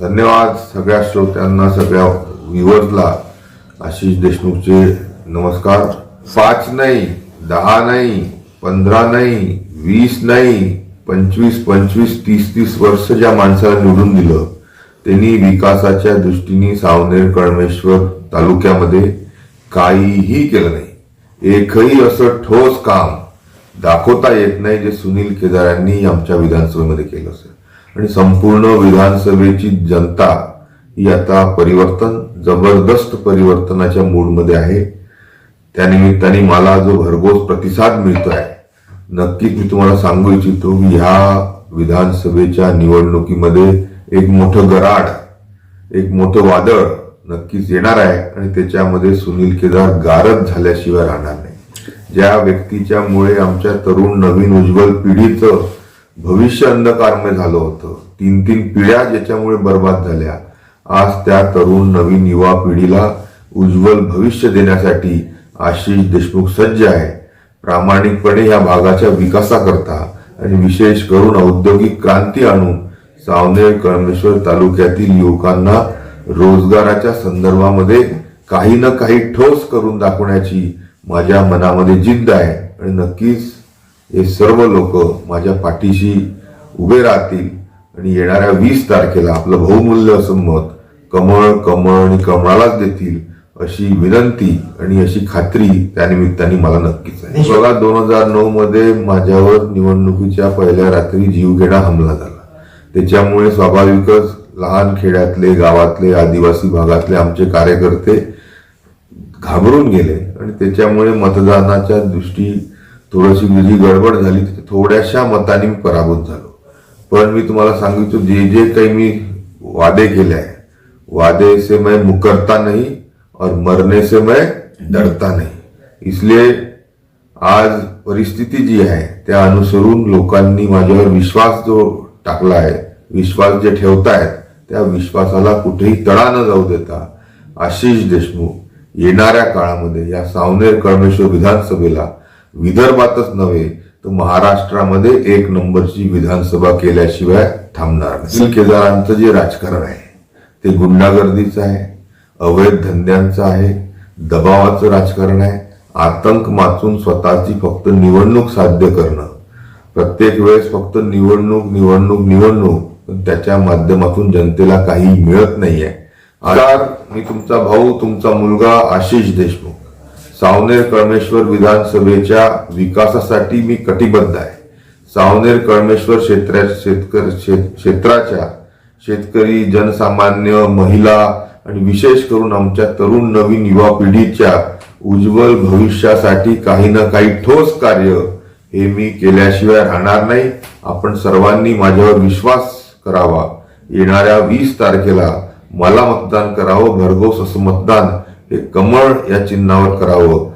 धन्यवाद सगळ्या श्रोत्यांना सगळ्या व्ह्युअर्सला. आशिष देशमुखचे नमस्कार. पाच नाही दहा नाही पंधरा नाही वीस नाही पंचवीस पंचवीस तीस तीस वर्ष ज्या माणसाला निवडून दिलं त्यांनी विकासाच्या दृष्टीने सावनेर कळमेश्वर तालुक्यामध्ये काहीही केलं नाही. एकही असं ठोस काम दाखवता येत नाही जे सुनील केदारांनी आमच्या विधानसभेमध्ये केलं असेल. आणि संपूर्ण विधानसभेची जनता ही आता परिवर्तन जबरदस्त परिवर्तनाच्या मूडमध्ये आहे. त्यानिमित्ताने मला जो भरघोस प्रतिसाद मिळतो आहे नक्कीच मी तुम्हाला सांगू इच्छितो की ह्या विधानसभेच्या निवडणुकीमध्ये एक मोठं गराड एक मोठं वादळ नक्कीच येणार आहे आणि त्याच्यामध्ये सुनील केदार गारद झाल्याशिवाय राहणार नाही. ज्या व्यक्तीच्यामुळे आमच्या तरुण नवीन उज्ज्वल पिढीचं भविष्य अंधकारमय झालं होतं. तीन तीन पिढ्या ज्याच्यामुळे बर्बाद झाल्या. आज त्या तरुण नवीन युवा पिढीला उज्ज्वल भविष्य देण्यासाठी आशिष देशमुख सज्ज आहे. प्रामाणिकपणे या भागाच्या विकासाकरता आणि विशेष करून औद्योगिक क्रांती आणून सावनेर कळमेश्वर तालुक्यातील युवकांना रोजगाराच्या संदर्भामध्ये काही ना काही ठोस करून दाखवण्याची माझ्या मनामध्ये जिद्द आहे. आणि नक्कीच हे सर्व लोक माझ्या पाठीशी उभे राहतील आणि येणाऱ्या वीस तारखेला आपलं बहुमूल्य असं मत कमळ कमळ आणि कमळालाच देतील अशी विनंती आणि अशी खात्री त्यानिमित्ताने मला नक्कीच आहे. दोन हजार नऊ मध्ये माझ्यावर निवडणुकीच्या पहिल्या रात्री जीवघेणा हमला झाला. त्याच्यामुळे स्वाभाविकच लहान खेड्यातले गावातले आदिवासी भागातले आमचे कार्यकर्ते घाबरून गेले आणि त्याच्यामुळे मतदानाच्या दृष्टी थोडीशी माझी गडबड झाली थोड्याशा मताने मी पराभूत झालो. पण मी तुम्हाला सांगितलं जे जे काही मी वादे केले आहे वादे से मैं मुकरता नहीं और मरने से मैं डरता नहीं. इसलिए आज परिस्थिती जी आहे त्या अनुसरून लोकांनी माझ्यावर विश्वास जो टाकला आहे विश्वास जे ठेवतायत त्या विश्वासाला कुठेही तडा न जाऊ देता आशिष देशमुख येणाऱ्या काळामध्ये या सावनेर कळमेश्वर विधानसभेला विदर्भातच नव्हे तर महाराष्ट्रामध्ये एक नंबरची विधानसभा केल्याशिवाय थांबणार नाही. केदारांचं जे राजकारण आहे ते गुंडागर्दीचं आहे अवैध धंद्यांचं आहे दबावाचं राजकारण आहे आतंक माचून स्वतःची फक्त निवडणूक साध्य करणं. प्रत्येक वेळेस फक्त निवडणूक निवडणूक निवडणूक त्याच्या माध्यमातून जनतेला काही मिळत नाहीये. आजार मी तुमचा भाऊ तुमचा मुलगा आशिष देशमुख. सावनेर कळमेश्वर विधानसभेच्या विकासासाठी मी कटिबद्ध आहे. सावनेर कळमेश्वर क्षेत्रा शेतकरी क्षेत्राच्या शेतकरी जनसामान्य महिला आणि विशेष करून आमच्या तरुण नवीन युवा पिढीच्या उज्ज्वल भविष्यासाठी काही ना काही ठोस कार्य हे मी केल्याशिवाय राहणार नाही. आपण सर्वांनी माझ्यावर विश्वास करावा. येणाऱ्या वीस तारखेला मला मतदान करावं. भरघोस असं मतदान हे कमळ या चिन्हावर करावं.